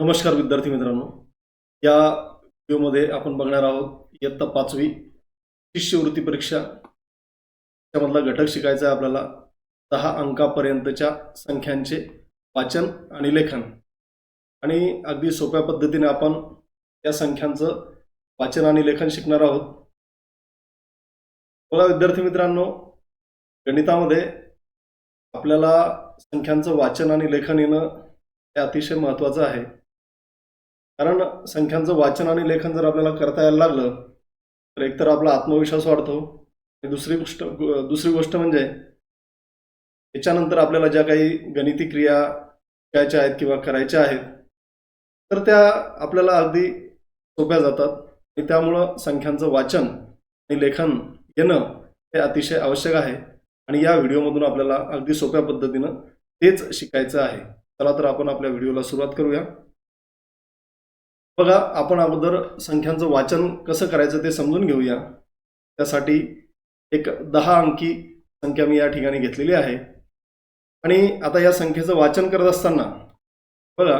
नमस्कार विद्यार्थी मित्रांनो. या व्हिडिओमध्ये आपण बघणार आहोत इयत्ता पाचवी शिष्यवृत्ती परीक्षा. त्यामधला घटक शिकायचा आहे आपल्याला. दहा अंकापर्यंतच्या संख्यांचे वाचन आणि लेखन. आणि अगदी सोप्या पद्धतीने आपण या संख्यांचं वाचन आणि लेखन शिकणार आहोत. बघा विद्यार्थी मित्रांनो गणितामध्ये आपल्याला संख्यांचं वाचन आणि लेखन येणं हे अतिशय महत्त्वाचं आहे. कारण संख्यांचं वाचन आणि लेखन जर आपल्याला करता यायला लागलं तर एकतर आपला आत्मविश्वास वाढतो. आणि दुसरी गोष्ट दुसरी गोष्ट म्हणजे याच्यानंतर आपल्याला ज्या काही गणिती क्रिया करायच्या आहेत किंवा करायच्या आहेत तर त्या आपल्याला अगदी सोप्या जातात. आणि त्यामुळं संख्यांचं वाचन आणि लेखन येणं हे अतिशय आवश्यक आहे. आणि या व्हिडिओमधून आपल्याला अगदी सोप्या पद्धतीनं तेच शिकायचं आहे. चला तर आपण आपल्या व्हिडिओला सुरुवात करूया. बघा आपण अगोदर संख्यांचं वाचन कसं करायचं ते समजून घेऊया. त्यासाठी एक दहा अंकी संख्या मी या ठिकाणी घेतलेली आहे. आणि आता या संख्येचं वाचन करत असताना बघा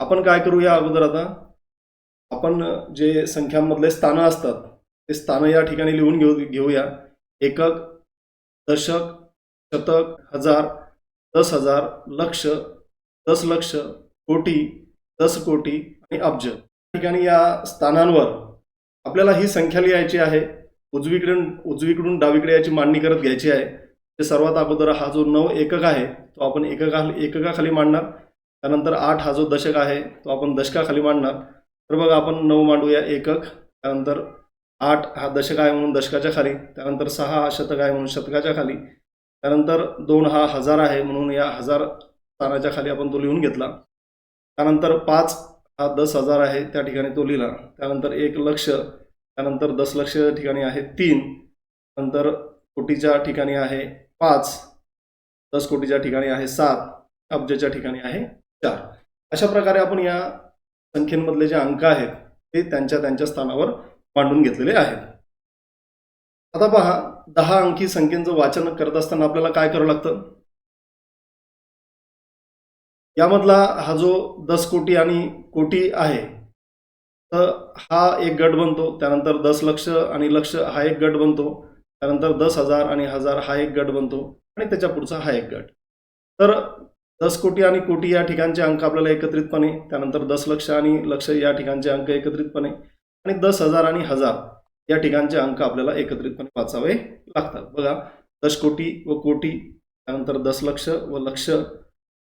आपण काय करूया अगोदर आता? आपण जे संख्यांमधले स्थानं असतात ते स्थानं या ठिकाणी लिहून घेऊ घेऊया. एकक दशक शतक हजार दस हजार लक्ष दस लक्ष कोटी दस कोटी आणि अब्ज. ठिकाणी या स्थानांवर आपल्याला ही संख्या लिहायची आहे. उजवीकडून उजवीकडून डावीकडे याची मांडणी करत घ्यायची आहे. ते सर्वात अगोदर हा जो नऊ एकक आहे तो आपण एकका एककाखाली मांडणार. त्यानंतर आठ हा जो दशक आहे तो आपण दशकाखाली मांडणार. तर बघा आपण नऊ मांडूया एकक. त्यानंतर आठ हा दशक आहे म्हणून दशकाच्या खाली. त्यानंतर सहा हा शतक आहे म्हणून शतकाच्या खाली. त्यानंतर दोन हा हजार आहे म्हणून या हजार स्थानाच्या खाली आपण तो लिहून घेतला. त्यानंतर पाच हा दस हजार आहे त्या ठिकाणी तो लिहिला. त्यानंतर एक लक्ष त्यानंतर दशलक्ष ठिकाणी आहे तीन नंतर कोटीच्या ठिकाणी आहे पाच दस कोटीच्या ठिकाणी आहे सात अब्जच्या ठिकाणी आहे चार. अशा प्रकारे आपण या संख्येमधले जे अंक आहेत ते त्यांच्या त्यांच्या स्थानावर मांडून घेतलेले आहेत. आता पहा दहा अंकी संख्येचं वाचन करत असताना आपल्याला काय करावं लागतं? यामधला हा जो दस कोटी आणि कोटी आहे तर हा एक गट बनतो. त्यानंतर दस लक्ष आणि लक्ष हा एक गट बनतो. त्यानंतर दस हजार आणि हजार हा एक गट बनतो आणि त्याच्या पुढचा हा एक गट. तर दस कोटी आणि कोटी या ठिकाणचे अंक आपल्याला एकत्रितपणे त्यानंतर दस लक्ष आणि लक्ष या ठिकाणचे अंक एकत्रितपणे आणि दस हजार आणि हजार या ठिकाणचे अंक आपल्याला एकत्रितपणे वाचावे लागतात. बघा दश कोटी व कोटी त्यानंतर दस लक्ष व लक्ष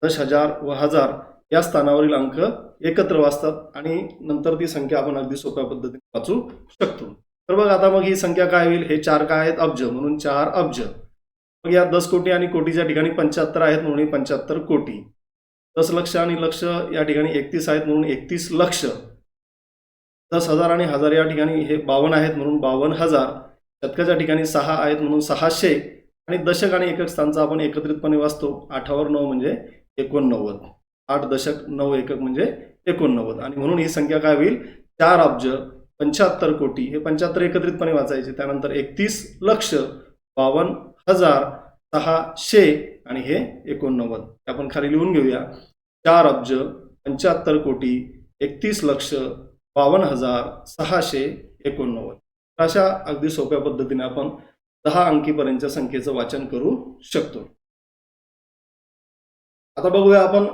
दश हजार व हजार या स्थानावरील अंक एकत्र वाचतात आणि नंतर ती संख्या आपण अगदी सोप्या पद्धतीने वाचू शकतो. तर बघ आता मग ही संख्या काय होईल? हे चार काय आहेत? अब्ज. म्हणून चार अब्ज. मग या दस कोटी आणि कोटीच्या ठिकाणी पंच्याहत्तर आहेत म्हणून पंच्याहत्तर कोटी. दस लक्ष आणि लक्ष या ठिकाणी एकतीस आहेत म्हणून एकतीस लक्ष. दस हजार आणि हजार या ठिकाणी हे बावन्न आहेत म्हणून बावन्न हजार. शतकाच्या ठिकाणी सहा आहेत म्हणून सहाशे. आणि दशक आणि एकक स्थानचा आपण एकत्रितपणे वाचतो. आठावर नऊ म्हणजे एकोणनव्वद. आठ दशक नऊ एकक म्हणजे एकोणनव्वद. आणि म्हणून ही संख्या काय होईल? चार अब्ज पंच्याहत्तर कोटी. हे पंच्याहत्तर एकत्रितपणे वाचायचे. त्यानंतर एकतीस लक्ष बावन्न हजार सहाशे आणि हे एकोणनव्वद. आपण खाली लिहून घेऊया. चार अब्ज पंच्याहत्तर कोटी एकतीस लक्ष बावन्न हजार सहाशे एकोणनव्वद. अशा अगदी सोप्या पद्धतीने आपण दहा अंकीपर्यंतच्या संख्येचं वाचन करू शकतो. आता बघूया आपण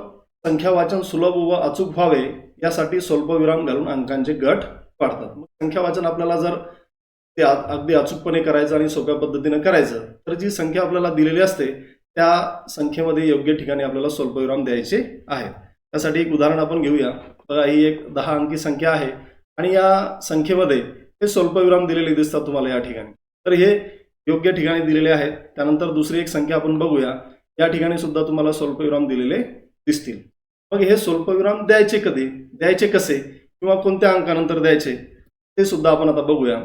संख्या वाचन सुलभ व अचूक व्हावे यासाठी स्वल्पविराम घालून अंकांचे गट पाडतात. मग संख्या वाचन आपल्याला जर ते अगदी अचूकपणे करायचं आणि सोप्या पद्धतीने करायचं तर जी संख्या आपल्याला दिलेली असते त्या संख्येमध्ये योग्य ठिकाणी आपल्याला स्वल्पविराम द्यायचे आहेत. त्यासाठी एक उदाहरण आपण घेऊया. बघा ही एक दहा अंकी संख्या आहे आणि या संख्येमध्ये हे स्वल्पविराम दिलेले दिसतात तुम्हाला या ठिकाणी. तर हे योग्य ठिकाणी दिलेले आहेत. त्यानंतर दुसरी एक संख्या आपण बघूया. या ठिकाणी सुद्धा तुम्हाला स्वल्पविराम दिलेले दिसतील. मग हे स्वल्पविराम द्यायचे कधी? द्यायचे कसे? किंवा कोणत्या अंकानंतर द्यायचे? ते सुद्धा आपण आता बघूया.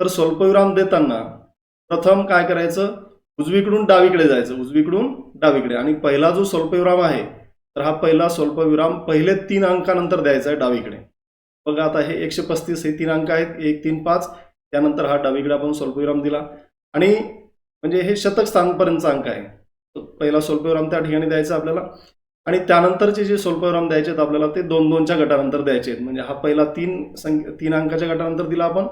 तर स्वल्पविराम देताना प्रथम काय करायचं? उजवीकडून डावीकडे जायचं. उजवीकडून डावीकडे. आणि पहिला जो स्वल्पविराम आहे तर हा पहिला स्वल्पविराम पहिले तीन अंकानंतर द्यायचा आहे डावीकडे. बघा आता हे एकशे पस्तीस हे तीन अंक आहेत. एक तीन पाच. त्यानंतर हा डावीकडे आपण स्वल्पविराम दिला. आणि म्हणजे हे शतक स्थानपर्यंतचा अंक आहे. पहिला स्वल्पविराम त्या ठिकाणी द्यायचा आपल्याला. आणि त्यानंतरचे जे स्वल्पविराम द्यायचे आहेत आपल्याला ते दोन दोनच्या गटानंतर द्यायचे आहेत. म्हणजे हा पहिला तीन संख्या तीन अंकाच्या गटानंतर दिला आपण.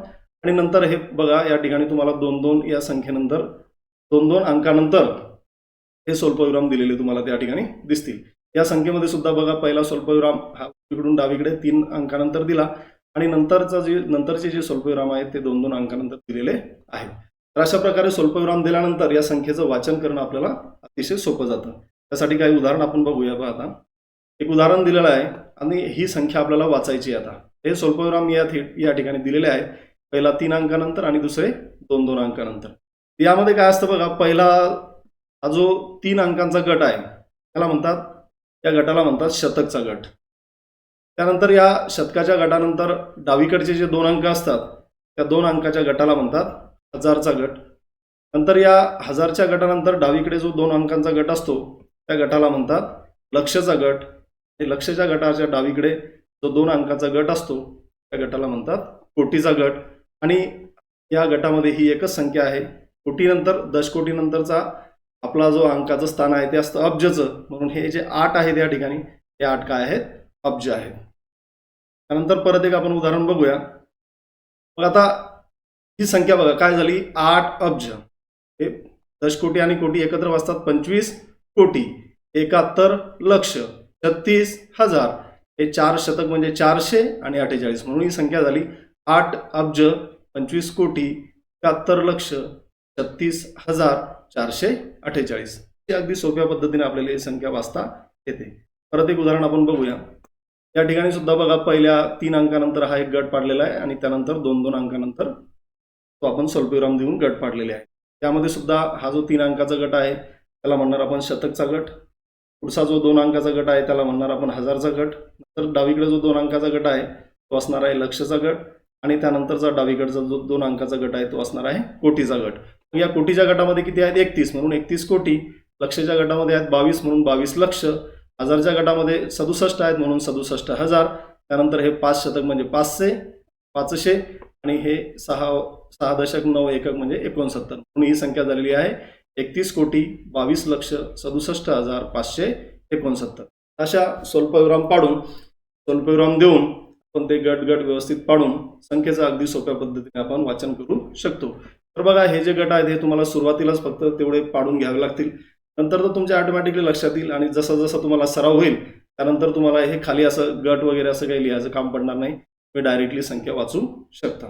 आणि नंतर हे बघा या ठिकाणी तुम्हाला दोन दोन या संख्येनंतर दोन दोन अंकानंतर हे स्वल्पविराम दिलेले तुम्हाला त्या ठिकाणी दिसतील. या संख्येमध्ये सुद्धा बघा पहिला स्वल्पविराम हा इकडून डावीकडे तीन अंकानंतर दिला. आणि नंतरचा जे नंतरचे जे स्वल्पविराम आहेत ते दोन दोन अंकानंतर दिलेले आहेत. तर अशा प्रकारे स्वल्पविराम दिल्यानंतर या संख्येचं वाचन करणं आपल्याला अतिशय सोपं जातं. त्यासाठी काही उदाहरण आपण बघूया बघा आता. एक उदाहरण दिलेलं आहे आणि ही संख्या आपल्याला वाचायची आता. हे स्वल्पविराम या या ठिकाणी दिलेले आहे पहिला तीन अंकानंतर आणि दुसरे दोन दोन अंकानंतर. यामध्ये काय असतं बघा पहिला हा जो तीन अंकांचा गट आहे त्याला म्हणतात या गटाला म्हणतात शतकचा गट. त्यानंतर या शतकाच्या गटानंतर डावीकडचे जे दोन अंक असतात त्या दोन अंकाच्या गटाला म्हणतात हजारचा गट. नंतर या हजारच्या गटानंतर डावीकडे जो दोन अंकांचा गट असतो त्या गटाला म्हणतात लक्षचा गट. आणि लक्षच्या गटाच्या डावीकडे जो दोन अंकाचा गट असतो त्या गटाला म्हणतात कोटीचा गट. आणि या गटामध्ये ही एकच संख्या आहे. कोटीनंतर दशकोटीनंतरचा आपला जो अंकाचं स्थान आहे ते असतं अब्जचं. म्हणून हे जे आठ आहेत या ठिकाणी हे आठ काय आहेत? अब्ज आहेत. त्यानंतर परत एक आपण उदाहरण बघूया. मग आता ही संख्या बघा काय झाली? आठ अब्ज. हे दशकोटी आणि कोटी एकत्र वाचतात पंचवीस कोटी. एकाहत्तर लक्ष. छत्तीस हजार. हे चार शतक म्हणजे चारशे आणि अठ्ठेचाळीस. म्हणून ही संख्या झाली आठ अब्ज पंचवीस कोटी एकाहत्तर लक्ष छत्तीस हजार चारशे अठ्ठेचाळीस. ही अगदी सोप्या पद्धतीने आपल्याला ही संख्या वाचता येते. परत एक उदाहरण आपण बघूया. या ठिकाणी सुद्धा बघा पहिल्या तीन अंकानंतर हा एक गट पाडलेला आहे आणि त्यानंतर दोन दोन अंकानंतर तो आपण स्वल्पविराम देऊन गट पाडलेले आहे. त्यामध्ये सुद्धा हा जो तीन अंकाचा गट आहे त्याला म्हणणार आपण शतकचा गट. पुढचा जो दोन अंकाचा गट आहे त्याला म्हणणार आपण हजारचा गट. नंतर डावीकडे जो दोन अंकाचा गट आहे तो असणार आहे लक्षचा गट. आणि त्यानंतरचा डावीकडचा जो दोन अंकाचा गट आहे तो असणार आहे कोटीचा गट. या कोटीच्या गटामध्ये किती आहेत? एकतीस. म्हणून एकतीस कोटी. लक्षच्या गटामध्ये आहेत बावीस म्हणून बावीस लक्ष. हजारच्या गटामध्ये सदुसष्ट आहेत म्हणून सदुसष्ट हजार. त्यानंतर हे पाच शतक म्हणजे पाचशे. पाचशे. आणि हे सहा सहा दशक नऊ एकक म्हणजे एकोणसत्तर. म्हणून ही संख्या झालेली आहे एकतीस कोटी बावीस लक्ष सदुसष्ट हजार पाचशे एकोणसत्तर. अशा स्वल्पविराम पाडून स्वल्पविराम देऊन आपण ते गट गट व्यवस्थित पाडून संख्येचं अगदी सोप्या पद्धतीने आपण वाचन करू शकतो. तर बघा हे जे गट आहेत हे तुम्हाला सुरुवातीलाच फक्त तेवढे पाडून घ्यावे लागतील. नंतर तर तुमच्या ऑटोमॅटिकली लक्षात येईल आणि जसं जसं तुम्हाला सराव होईल त्यानंतर तुम्हाला हे खाली असं गट वगैरे असं काही लिहायचं काम पडणार नाही. तुम्ही डायरेक्टली संख्या वाचू शकता.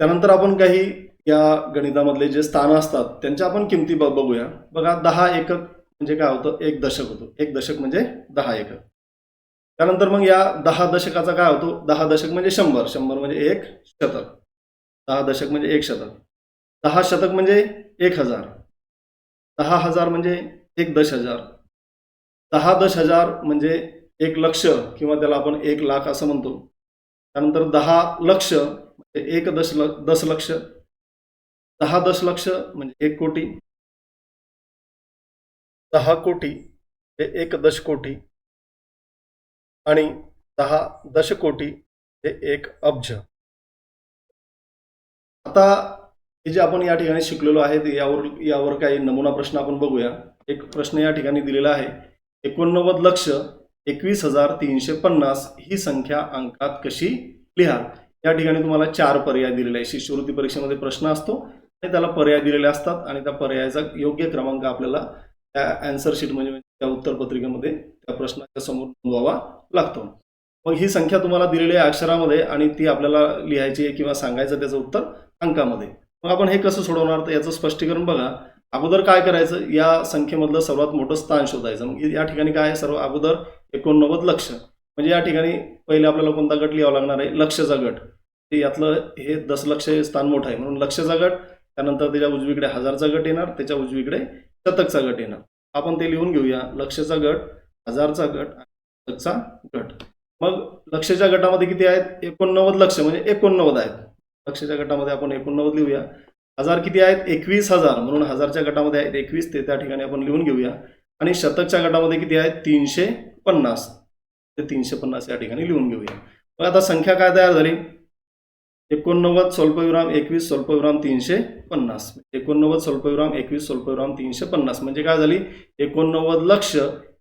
त्यानंतर आपण काही या गणितामधले जे स्थान असतात त्यांच्या आपण किमती बघूया. बघा दहा एकक म्हणजे काय होतं? एक दशक होतो. एक दशक म्हणजे दहा एकक. त्यानंतर मग या दहा दशकाचा काय होतो? दहा दशक म्हणजे शंभर. शंभर म्हणजे एक शतक. दहा दशक म्हणजे एक शतक. दहा शतक म्हणजे एक हजार. दहा हजार म्हणजे एक दश हजार दहा दश हजार म्हणजे एक लक्ष किंवा त्याला आपण एक लाख असं म्हणतो. त्यानंतर दहा लक्ष म्हणजे एक दश दशलक्ष दहा दशलक्ष म्हणजे एक कोटी. दहा कोटी हे एक दश कोटी. आणि दहा दश कोटी हे एक अब्ज. आता हे जे आपण या ठिकाणी शिकलेलो आहे यावर यावर काही नमुना प्रश्न आपण बघूया. एक प्रश्न या ठिकाणी दिलेला आहे. एकोणनव्वद लक्ष एकवीस हजार तीनशे पन्नास ही संख्या अंकात कशी लिहाल? या ठिकाणी तुम्हाला चार पर्याय दिलेले आहे शिष्यवृत्ती परीक्षेमध्ये प्रश्न असतो आणि त्याला पर्याय दिलेले असतात आणि त्या पर्यायाचा योग्य क्रमांक आपल्याला त्या अँसर शीट म्हणजे त्या उत्तरपत्रिकेमध्ये त्या प्रश्नाच्या समोर नोंदवावा लागतो. मग ही संख्या तुम्हाला दिलेली आहे अक्षरामध्ये आणि ती आपल्याला लिहायची आहे किंवा सांगायचं त्याचं उत्तर अंकामध्ये. मग आपण हे कसं सोडवणार? तर याचं स्पष्टीकरण बघा. अगोदर काय करायचं? या संख्येमधलं सर्वात मोठं स्थान शोधायचं. मग या ठिकाणी काय आहे? सर्व अगोदर एकोणनव्वद लक्ष. म्हणजे या ठिकाणी पहिले आपल्याला कोणता गट लिहावा लागणार आहे? लक्षचा गट. ते यातलं हे दस लक्ष स्थान मोठं आहे. म्हणून लक्षचा गट त्यानंतर त्याच्या उजवीकडे हजारचा गट येणार त्याच्या उजवीकडे शतकचा गट येणार. आपण ते लिहून घेऊया. लक्षचा गट हजारचा गट शतकचा गट. मग लक्षच्या गटामध्ये किती आहेत? एकोणनव्वद लक्ष. म्हणजे एकोणनव्वद आहेत. लक्षच्या गटामध्ये आपण एकोणनव्वद लिहूया. हजार किती आहेत? एकवीस हजार. म्हणून हजारच्या गटामध्ये आहेत एकवीस. ते त्या ठिकाणी आपण लिहून घेऊया. आणि शतकच्या गटामध्ये किती आहेत? तीनशे पन्नास. ते तीनशे पन्नास या ठिकाणी लिहून घेऊया. मग आता संख्या काय तयार झाली? एकोणनव्वद स्वल्पविराम एकवीस स्वल्पविराम तीनशे पन्नास एकोणनव्वद स्वल्पविराम एकवीस स्वल्पविराम तीनशे पन्नास म्हणजे काय झाली? एकोणनव्वद लक्ष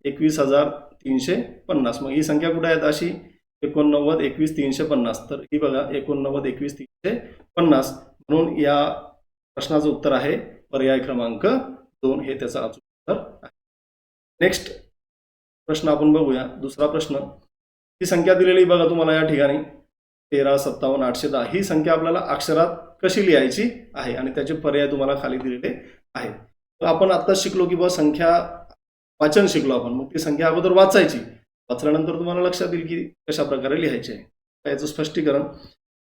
एकवीस हजार तीनशे पन्नास मग ही संख्या कुठे आहेत अशी? एकोणनव्वद एकवीस तीनशे पन्नास तर ही बघा एकोणनव्वद एकवीस तीनशे पन्नास म्हणून या प्रश्नाचं उत्तर आहे पर्याय क्रमांक दोन. हे त्याचं अचूक उत्तर आहे. नेक्स्ट प्रश्न आपण बघूया. दुसरा प्रश्न ही संख्या दिलेली बघा तुम्हाला या ठिकाणी. तेरा सत्तावन्न आठशे दहा. ही संख्या आपल्याला अक्षरात कशी लिहायची आहे? आणि त्याचे पर्याय तुम्हाला खाली दिलेले आहेत. तर आपण आता शिकलो की बा संख्या वाचन शिकलो आपण. मग ती संख्या अगोदर वाचायची. वाचल्यानंतर तुम्हाला लक्षात येईल की कशा प्रकारे लिहायची आहे. याचं स्पष्टीकरण.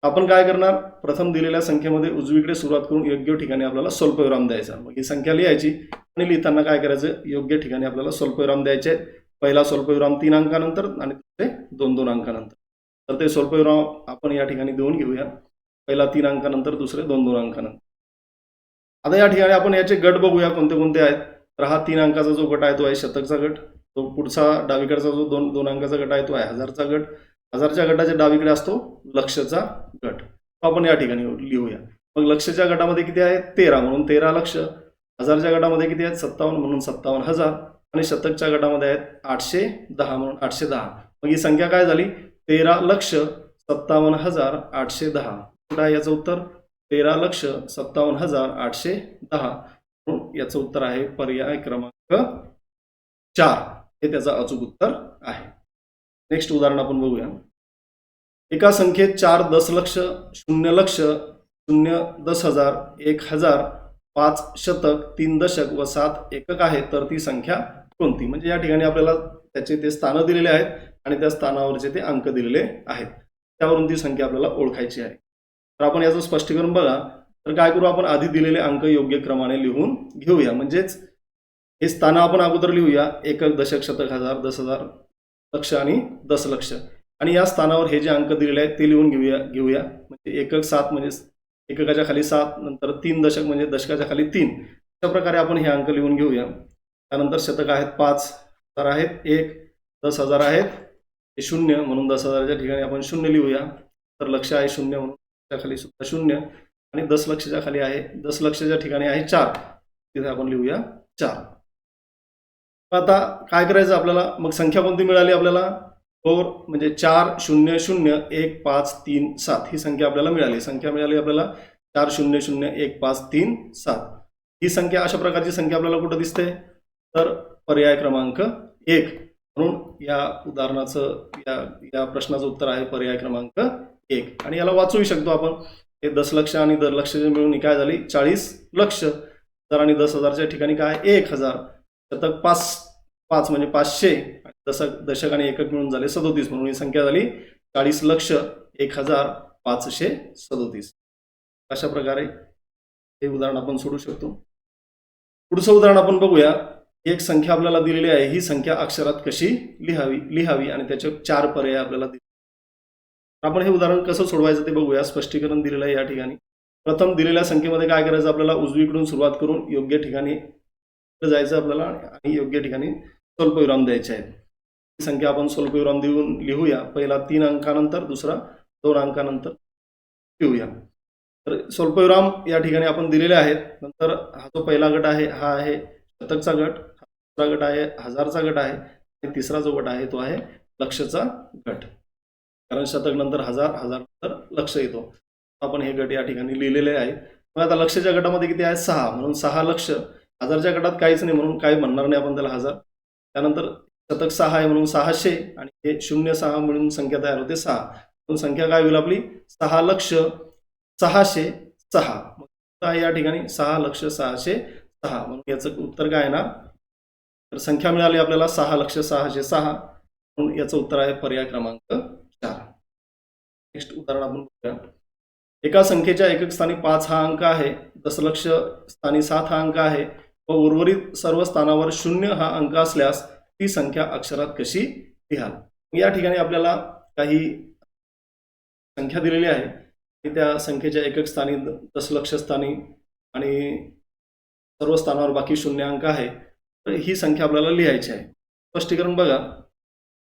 आपण काय करणार? प्रथम दिलेल्या संख्येमध्ये उजवीकडे सुरुवात करून योग्य ठिकाणी आपल्याला स्वल्पविराम द्यायचा. मग ही संख्या लिहायची आणि लिहिताना काय करायचं? योग्य ठिकाणी आपल्याला स्वल्पविराम द्यायचे आहे पहिला स्वल्पविराम तीन अंकानंतर आणि ते दोन दोन अंकानंतर. तर ते स्वल्पविराम आपण या ठिकाणी देऊन घेऊया. पहिला तीन अंकानंतर दुसरे दोन दोन अंकानंतर. आता या ठिकाणी आपण याचे गट बघूया कोणते कोणते आहेत. तर हा तीन अंकाचा जो गट आहे तो आहे शतकचा गट. तो पुढचा डावीकडचा जो दोन दोन अंकाचा गट आहे तो आहे हजारचा गट. हजारच्या गटाच्या डावीकडे असतो लक्षचा गट. तो आपण या ठिकाणी लिहूया. मग लक्षच्या गटामध्ये किती आहे? तेरा म्हणून तेरा लक्ष. हजारच्या गटामध्ये किती आहेत? सत्तावन्न म्हणून सत्तावन्न हजार. आणि शतकच्या गटामध्ये आहेत आठशे दहा म्हणून आठशे दहा. मग ही संख्या काय झाली? तेरा लक्ष सत्तावन्न हजार आठशे दहा. कुठं आहे याचं उत्तर? तेरा लक्ष सत्तावन्न हजार आठशे दहा. म्हणून याचं उत्तर आहे पर्याय क्रमांक चार. हे त्याचं अचूक उत्तर आहे. नेक्स्ट उदाहरण आपण बघूया. एका संख्येत चार दशलक्ष शून्य लक्ष शून्य दस हजार एक हजार पाच शतक तीन दशक व सात एकक आहे तर ती संख्या कोणती? म्हणजे या ठिकाणी आपल्याला त्याचे ते स्थानं दिलेले आहेत आणि त्या स्थानावरचे ते अंक दिलेले आहेत. त्यावरून ती संख्या आपल्याला ओळखायची आहे. तर आपण याचं स्पष्टीकरण बघा. तर काय करू? आपण आधी दिलेले अंक योग्य क्रमाने लिहून घेऊया. म्हणजेच हे स्थानं आपण अगोदर लिहूया. एकक दशक शतक हजार दस हजार लक्ष आणि दशलक्ष आणि या स्थानावर हे जे अंक दिलेले आहेत ते लिहून घेऊया घेऊया. म्हणजे एकक सात म्हणजे एककाच्या खाली सात नंतर तीन दशक म्हणजे दशकाच्या खाली तीन. अशा प्रकारे आपण हे अंक लिहून घेऊया. त्यानंतर शतक आहेत पाच हजार आहेत एक दस हजार आहेत. हे शून्य म्हणून दस हजाराच्या ठिकाणी आपण शून्य लिहूया. तर लक्ष आहे शून्य म्हणून. त्या खाली सुद्धा शून्य. आणि दस लक्षच्या खाली आहे दस लक्षच्या ठिकाणी आहे चार. तिथे आपण लिहूया चार. आता काय करायचं आपल्याला? मग संख्या कोणती मिळाली आपल्याला? फोर म्हणजे चार शून्य शून्य एक पाच तीन सात. ही संख्या आपल्याला मिळाली. संख्या मिळाली आपल्याला चार शून्य शून्य एक पाच तीन सात. ही संख्या अशा प्रकारची संख्या आपल्याला कुठं दिसते? तर पर्याय क्रमांक एक. म्हणून या उदाहरणाचं या या प्रश्नाचं उत्तर आहे पर्याय क्रमांक एक. आणि याला वाचूही शकतो आपण. हे दशलक्ष आणि दर लक्ष मिळून काय झाली? चाळीस लक्ष. हजार आणि दस हजारच्या ठिकाणी काय? एक हजार. शतक पाच पाच म्हणजे पाचशे. दशक दशक आणि एकक मिळून झाले सदोतीस. म्हणून ही संख्या झाली चाळीस लक्ष एक हजार पाचशे सदोतीस. अशा प्रकारे हे उदाहरण आपण सोडू शकतो. पुढचं उदाहरण आपण बघूया. एक संख्या आपल्याला दिलेली आहे. ही संख्या अक्षरात कशी लिहावी लिहावी आणि त्याचे चार पर्याय आपल्याला दिले. आपण हे उदाहरण कसं सोडवायचं ते बघूया. स्पष्टीकरण दिलेलं आहे या ठिकाणी. प्रथम दिलेल्या संख्येमध्ये काय करायचं आपल्याला? उजवीकडून सुरुवात करून योग्य ठिकाणी जायचं आपल्याला आणि योग्य ठिकाणी स्वल्पविराम द्यायचे आहेत. संख्या आपण स्वल्पविराम देऊन लिहूया. पहिला तीन अंकानंतर दुसरा दोन अंकानंतर लिहूया. तर स्वल्पविराम या ठिकाणी आपण दिलेले आहेत. नंतर हा जो पहिला गट आहे हा आहे शतकचा गट हा दुसरा गट आहे हजारचा गट आहे आणि तिसरा जो गट आहे तो आहे लक्षचा गट. कारण शतक नंतर हजार हजार नंतर लक्ष येतो. आपण हे गट या ठिकाणी लिहिलेले आहे. मग आता लक्षच्या गटामध्ये किती आहे? सहा. म्हणून सहा लक्ष. हजारच्या गटात काहीच नाही म्हणून काही म्हणणार नाही आपण त्याला हजार. त्यानंतर शतक सहा आहे म्हणून सहाशे आणि हे शून्य सहा म्हणून संख्या तयार होते सहा. म्हणून संख्या काय होईल आपली? सहा लक्ष सहाशे सहा. मग या ठिकाणी? सहा लक्ष सहाशे सहा. म्हणून याचं उत्तर काय येणार? तर संख्या मिळाली आपल्याला सहा लक्ष सहाशे सहा. म्हणून याचं उत्तर आहे पर्याय क्रमांक चार. नेक्स्ट उदाहरण आपण बघूया. एका संख्येच्या एकक स्थानी पाच हा अंक आहे. दशलक्ष स्थानी सात हा अंक आहे. व उर्वरित सर्व स्थानावर शून्य हा अंक असल्यास ती संख्या अक्षरात कशी लिहाल? या ठिकाणी आपल्याला काही संख्या दिलेली आहे. त्या संख्येच्या एकक स्थानी दशलक्ष स्थानी आणि सर्व स्थानावर बाकी शून्य अंक आहे. तर ही संख्या आपल्याला लिहायची आहे. स्पष्टीकरण बघा.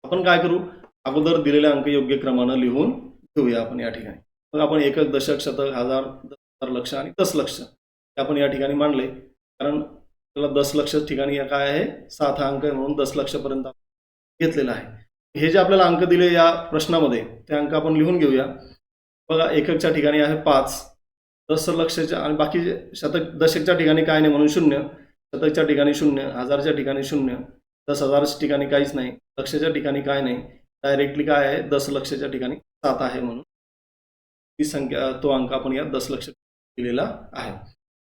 आपण काय करू? अगोदर दिलेले अंक योग्य क्रमानं लिहून घेऊया आपण या ठिकाणी. मग आपण एकक दशक शतक हजार दस हजार लक्ष आणि दस लक्ष हे आपण या ठिकाणी मांडले. कारण आपल्याला दस लक्ष ठिकाणी काय आहे? सात हा अंक आहे म्हणून दस लक्षपर्यंत घेतलेला आहे. हे जे आपल्याला अंक दिले या प्रश्नामध्ये ते अंक आपण लिहून घेऊया. बघा एककच्या ठिकाणी आहे पाच. दस लक्षच्या आणि बाकी शतक दशकच्या ठिकाणी काय नाही म्हणून शून्य. शतकच्या ठिकाणी शून्य. हजारच्या ठिकाणी शून्य. दस हजारच्या ठिकाणी काहीच नाही. लक्षच्या ठिकाणी काय नाही. डायरेक्टली काय आहे? दस लक्षच्या ठिकाणी सात आहे म्हणून. ती संख्या तो अंक आपण या दस लक्ष दिलेला आहे.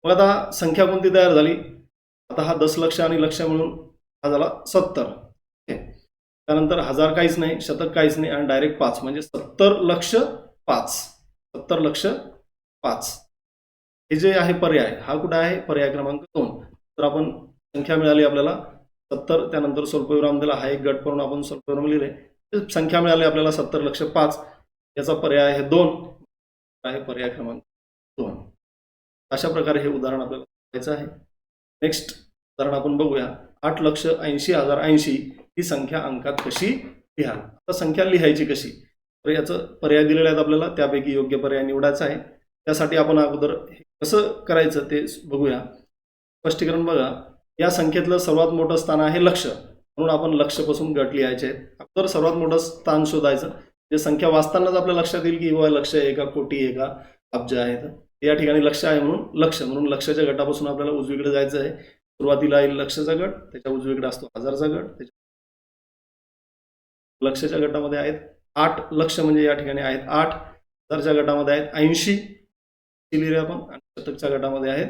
मग आता संख्या कोणती तयार झाली? आता हा दस लक्ष आणि लक्ष म्हणून हा झाला सत्तर. त्यानंतर हजार काहीच नाही शतक काहीच नाही आणि डायरेक्ट पाच म्हणजे सत्तर लक्ष पाच. सत्तर लक्ष पाच. हे जे आहे पर्याय हा कुठे आहे? पर्याय क्रमांक दोन. तर आपण संख्या मिळाली आपल्याला सत्तर त्यानंतर स्वल्पविराम दिला हा एक गट करून आपण स्वल्पविराम लिहिले. संख्या मिळाली आपल्याला सत्तर लक्ष पाच. याचा पर्याय आहे दोन. आहे पर्याय क्रमांक दोन. अशा प्रकारे हे उदाहरण आपल्याला करायचं आहे. नेक्स्ट उदाहरण आपण बघूया. आठ लक्ष ऐंशी हजार ऐंशी ही संख्या अंकात कशी लिहा आता संख्या लिहायची कशी? तर याचं पर्याय दिलेले आहेत आपल्याला. त्यापैकी योग्य पर्याय निवडायचा आहे. त्यासाठी आपण अगोदर कसं करायचं ते बघूया. स्पष्टीकरण बघा. या संख्येतलं सर्वात मोठं स्थान आहे लक्ष. म्हणून आपण लक्षपासून गट लिहायचे आहेत. अगोदर सर्वात मोठं स्थान शोधायचं. जे संख्या वाचतानाच आपल्या लक्षात येईल की बाबा लक्ष आहे का कोटी आहे का अब्ज आहे तर या ठिकाणी लक्ष आहे म्हणून लक्ष म्हणून लक्षाच्या गटापासून आपल्याला उजवीकडे जायचं आहे. सुरुवातीला येईल लक्षचा गट त्याच्या उजवीकडे असतो हजारचा गट त्याच्या लक्षच्या गटामध्ये आहेत आठ लक्ष म्हणजे या ठिकाणी आहेत आठ. हजारच्या गटामध्ये आहेत ऐंशी. लिहिले आपण. आणि शतकच्या गटामध्ये आहेत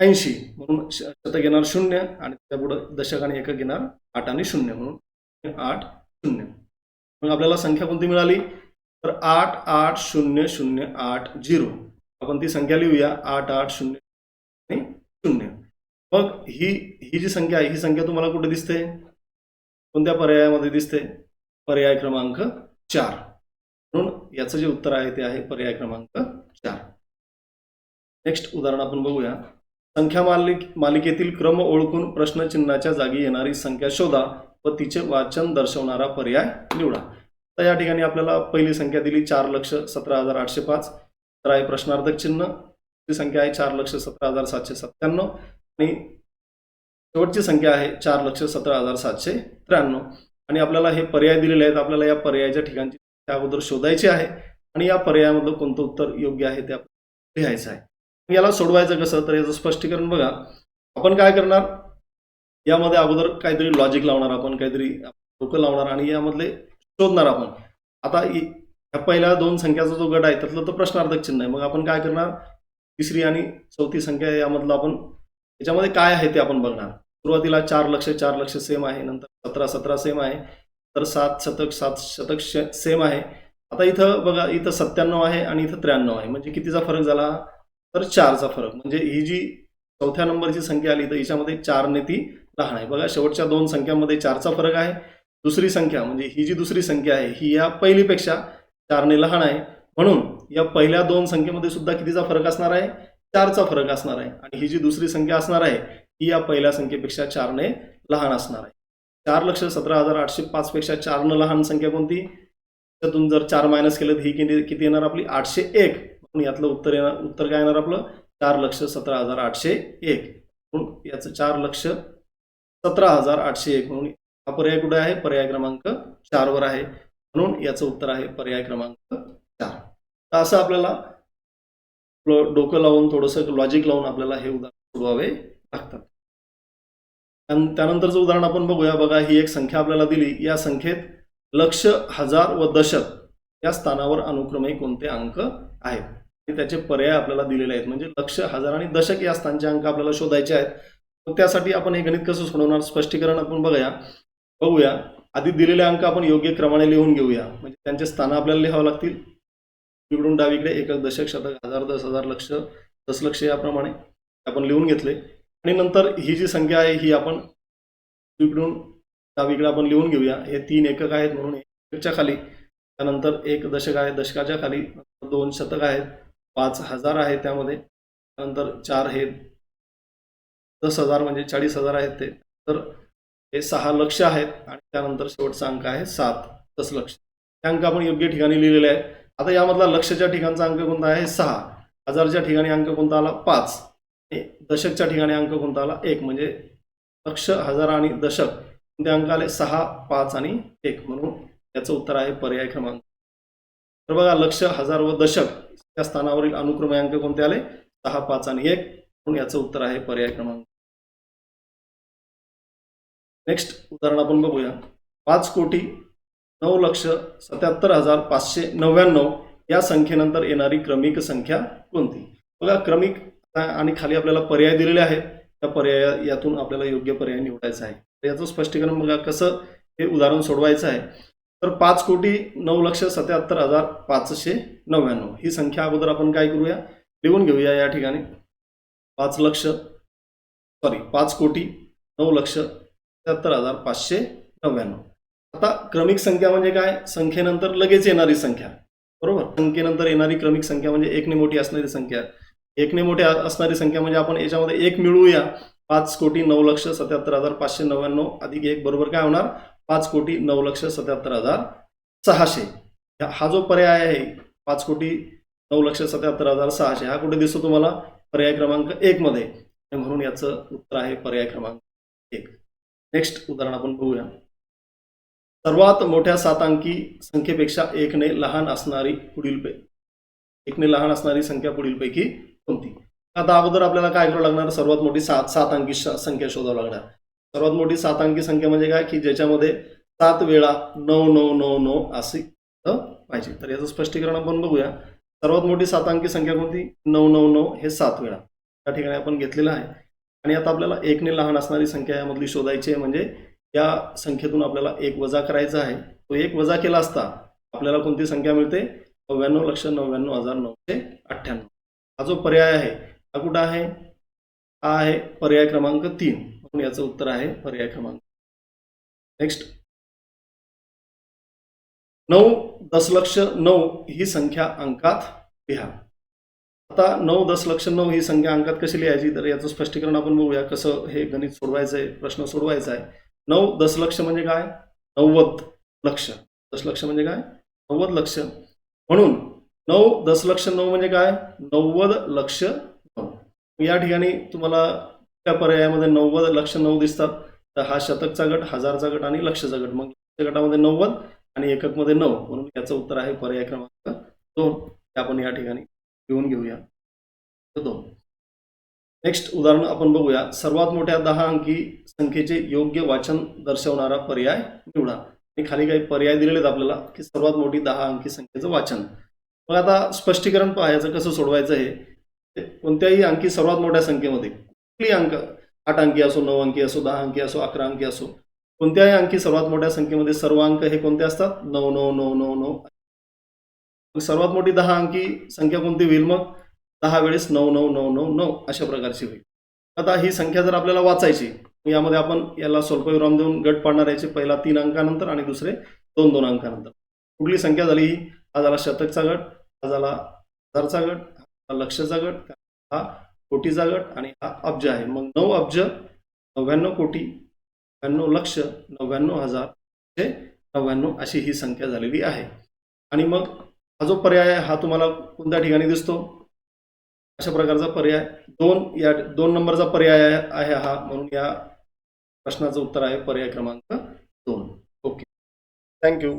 ऐंशी. म्हणून शतक येणार शून्य आणि त्यापुढे दशक आणि एकक येणार आठ आणि शून्य. म्हणून आठ शून्य. मग आपल्याला संख्या कोणती मिळाली? तर आठ आठ शून्य शून्य आठ झिरो. आपण ती संख्या लिहूया. आठ आठ शून्य शून्य मग ही ही जी संख्या आहे ही संख्या तुम्हाला कुठे दिसते? कोणत्या पर्यायामध्ये दिसते? पर्याय क्रमांक चार. म्हणून याचं जे उत्तर आहे ते आहे पर्याय क्रमांक चार. नेक्स्ट उदाहरण आपण बघूया. संख्या मालिक मालिकेतील क्रम ओळखून प्रश्नचिन्हाच्या जागी येणारी संख्या शोधा व तिचे वाचन दर्शवणारा पर्याय निवडा. तर या ठिकाणी आपल्याला पहिली संख्या दिली चार लक्ष सतरा हजार आठशे पाच. तर आहे प्रश्नार्थक चिन्ह. ती संख्या आहे चार लक्ष सतरा हजार सातशे सत्त्याण्णव. आणि शेवटची संख्या आहे चार लक्ष सतरा हजार सातशे त्र्याण्णव. आणि आपल्याला हे पर्याय दिलेले आहेत. आपल्याला या पर्यायाच्या ठिकाणची त्या अगोदर शोधायची आहे. आणि या पर्यायामधलं कोणतं उत्तर योग्य आहे ते आपल्याला लिहायचं आहे. याला सोडवायचं कसं? तर याचं स्पष्टीकरण बघा. आपण काय करणार? यामध्ये अगोदर काहीतरी लॉजिक लावणार. आपण काहीतरी डोकं लावणार. आणि यामधले शोधणार आपण. आता ह्या पहिल्या दोन संख्याचा जो गट आहे त्यातलं तर प्रश्नार्थक चिन्ह आहे. मग आपण काय करणार? तिसरी आणि चौथी संख्या यामधलं आपण याच्यामध्ये काय आहे ते आपण बघणार. सुरुवातीला चार लक्ष चार लक्ष सेम आहे. नंतर सतरा सतरा सेम आहे. तर सात शतक सात शतक सेम आहे. आता इथं बघा इथं सत्त्याण्णव आहे आणि इथं त्र्याण्णव आहे. म्हणजे कितीचा फरक झाला? तर चारचा फरक. म्हणजे ही जी चौथ्या नंबरची संख्या आली तर हिच्यामध्ये चारने ती लहान आहे. बघा शेवटच्या दोन संख्यांमध्ये चारचा फरक आहे. दुसरी संख्या म्हणजे ही जी दुसरी संख्या आहे ही या पहिलीपेक्षा चारने लहान आहे. म्हणून या पहिल्या दोन संख्येमध्ये सुद्धा कितीचा फरक असणार आहे? चारचा फरक असणार आहे. आणि ही जी दुसरी संख्या असणार आहे ही या पहिल्या संख्येपेक्षा चारने लहान असणार आहे. चार लक्ष सतरा हजार आठशे पाचपेक्षा चारनं लहान संख्या कोणती? त्यातून जर चार मायनस केलं तर ही किती किती येणार आपली? आठशे एक. म्हणून यातलं उत्तर येणार उत्तर काय येणार आपलं? चार लक्ष सतरा हजार आठशे एक. म्हणून याचं चार लक्ष सतरा हजार आठशे एक. म्हणून हा पर्याय कुठे आहे? पर्याय क्रमांक चार वर आहे. म्हणून याचं उत्तर आहे पर्याय क्रमांक चार. तर असं आपल्याला डोकं लावून थोडंसं लॉजिक लावून आपल्याला हे उदाहरण सोडवावे लागतात. त्यानंतरचं उदाहरण आपण बघूया. बघा ही एक संख्या आपल्याला दिली. या संख्येत लक्ष हजार व दशक या स्थानावर अनुक्रमे कोणते अंक आहेत? आणि त्याचे पर्याय आपल्याला दिलेले आहेत. म्हणजे लक्ष हजार आणि दशक या स्थानचे अंक आपल्याला शोधायचे आहेत. मग त्यासाठी आपण हे गणित कसं सोडवणार? स्पष्टीकरण आपण बघूया. बघूया. आधी दिलेले अंक आपण योग्य क्रमाने लिहून घेऊया. म्हणजे त्यांचे स्थान आपल्याला लिहावं लागतील. इकडून डावीकडे एकक दशक शतक हजार दस हजार लक्ष दशलक्ष याप्रमाणे आपण लिहून घेतले. आणि नंतर ही जी संख्या आहे ही आपण इकडून डावीकडे आपण लिहून घेऊया. हे तीन एकक आहेत म्हणून एकच्या खाली. त्यानंतर एक दशक आहे दशकाच्या खाली. दोन शतक आहेत. पाच हजार आहे त्यामध्ये. त्यानंतर चार हे दस हजार म्हणजे चाळीस हजार आहेत ते. तर हे सहा लक्ष आहेत आणि त्यानंतर शेवटचा अंक आहे सात. दशलक्ष हे अंक आपण योग्य ठिकाणी लिहिलेले आहेत. आता यामधला लक्षच्या ठिकाणचा अंक कोणता आहे? सहा. हजारच्या ठिकाणी अंक कोणता आला? पाच. दशकच्या ठिकाणी अंक कोणता आला? एक. म्हणजे लक्ष हजार आणि दशक. कोणते अंक आले? सहा पाच आणि एक. म्हणून याचं उत्तर आहे पर्याय क्रमांक. तर बघा लक्ष हजार व दशक त्या स्थानावरील अनुक्रमे अंक कोणते आले? सहा पाच आणि एक. म्हणून याचं उत्तर आहे पर्याय क्रमांक. नेक्स्ट उदाहरण आपण बघूया. पाच कोटी नऊ लक्ष सत्याहत्तर हजार पाचशे नव्याण्णव या संख्येनंतर येणारी क्रमिक संख्या कोणती? बघा क्रमिक आणि खाली आपल्याला पर्याय दिलेले आहेत. त्या पर्याय यातून आपल्याला योग्य पर्याय निवडायचा आहे. तर याचं स्पष्टीकरण बघा कसं हे उदाहरण सोडवायचं आहे. तर पाच कोटी नऊ लक्ष सत्याहत्तर हजार पाचशे नव्याण्णव. ही संख्या अगोदर आपण काय करूया? लिहून घेऊया या ठिकाणी. पाच लक्ष सॉरी पाच कोटी नऊ लक्ष त्र्याहत्तर हजार पाचशे नव्याण्णव. आता क्रमिक संख्या म्हणजे काय? संख्येनंतर लगेच येणारी संख्या. बरोबर? संख्येनंतर येणारी क्रमिक संख्या म्हणजे एकने मोठी असणारी संख्या. एकने मोठी असणारी संख्या म्हणजे आपण याच्यामध्ये एक मिळवूया. पाच कोटी नऊ लक्ष सत्याहत्तर हजार पाचशे नव्याण्णव अधिक एक बरोबर काय होणार? पाच कोटी नऊ लक्ष सत्याहत्तर हजार सहाशे. हा- जो पर्याय आहे पाच कोटी नऊ लक्ष सत्याहत्तर हजार सहाशे हा कुठे दिसतो तुम्हाला? पर्याय क्रमांक एक मध्ये. म्हणून याचं उत्तर आहे पर्याय क्रमांक एक. नेक्स्ट उदाहरण आपण बघूया. सर्वात मोठ्या सात अंकी संख्येपेक्षा एकने लहान असणारी पुढील पे. एकने लहान असणारी संख्या पुढीलपैकी कोणती? आता अगोदर आपल्याला काय करावं लागणार? सर्वात मोठी सात सात अंकी संख्या शोधावं लागणार. सर्वात मोठी सात अंकी संख्या म्हणजे काय? की ज्याच्यामध्ये सात वेळा नऊ नऊ नऊ नऊ असे पाहिजे. तर याचं स्पष्टीकरण आपण बघूया. सर्वात मोठी सात अंकी संख्या कोणती? नऊ नऊ नऊ हे सात वेळा. त्या ठिकाणी आपण घेतलेलं आहे. आणि आता आपल्याला एकने लहान असणारी संख्या यामधली शोधायची आहे म्हणजे या संख्येतून आपल्याला एक वजा करायचा आहे. तो एक वजा केला असता आपल्याला कोणती संख्या मिळते? नव्याण्णव लक्ष नव्याण्णव हजार नऊशे अठ्ठ्याण्णव. हा जो पर्याय आहे हा कुठं आहे? हा आहे पर्याय क्रमांक तीन. म्हणून याचं उत्तर आहे पर्याय क्रमांक. नेक्स्ट नऊ दशलक्ष नऊ ही संख्या अंकात लिहा. आता नऊ दशलक्ष नऊ ही संख्या अंकात कशी लिहायची तर याचं स्पष्टीकरण आपण बघूया कसं हे गणित सोडवायचं आहे प्रश्न सोडवायचा आहे नऊ दशलक्ष म्हणजे काय? नव्वद लक्ष. दशलक्ष म्हणजे काय? नव्वद लक्ष. म्हणून नऊ दशलक्ष नऊ म्हणजे काय? नव्वद लक्ष नऊ. या ठिकाणी तुम्हाला त्या पर्यायामध्ये नव्वद लक्ष नऊ दिसतात. तर हा शतकचा गट हजारचा गट आणि लक्षचा गट. मग गटामध्ये नव्वद आणि एककमध्ये नऊ. म्हणून याचं उत्तर आहे पर्याय क्रमांक दोन. आपण या ठिकाणी लिहून घेऊया. तर दोन. नेक्स्ट उदाहरण आपण बघूया. सर्वात मोठ्या दहा अंकी संख्येचे योग्य वाचन दर्शवणारा पर्याय निवडा. आणि खाली काही पर्याय दिलेले आहेत आपल्याला की सर्वात मोठी दहा अंकी संख्येचं वाचन. मग आता स्पष्टीकरण पाहायचं कसं सोडवायचं हे. कोणत्याही अंकी सर्वात मोठ्या संख्येमध्ये कुठली अंक आठ अंकी असो नऊ अंकी असो दहा अंकी असो अकरा अंकी असो कोणत्याही अंकी सर्वात मोठ्या संख्येमध्ये सर्व अंक हे कोणते असतात? नऊ नऊ नऊ नऊ नऊ मग सर्वात मोठी दहा अंकी संख्या कोणती होईल मग? दहा वेळेस नऊ नऊ नऊ नऊ नऊ अशा प्रकारची होईल. आता ही संख्या जर आपल्याला वाचायची यामध्ये आपण याला स्वल्पविराम देऊन गट पाडणार याचे पहिला तीन अंकानंतर आणि दुसरे दोन दोन अंकानंतर. कुठली संख्या झाली ही? हा झाला शतकचा गट हा झाला हजारचा गट हा लक्षचा गट हा कोटीचा गट आणि हा अब्ज आहे. मग नऊ अब्ज नव्याण्णव कोटी नव्याण्णव लक्ष नव्याण्णव हजार ते नव्याण्णव अशी ही संख्या झालेली आहे. आणि मग हा जो पर्याय आहे हा तुम्हाला कोणत्या ठिकाणी दिसतो? अशा प्रकारचा पर्याय. दोन या दोन नंबरचा पर्याय आहे हा म्हणून या प्रश्नाचं उत्तर आहे पर्याय क्रमांक दोन. ओके. थँक्यू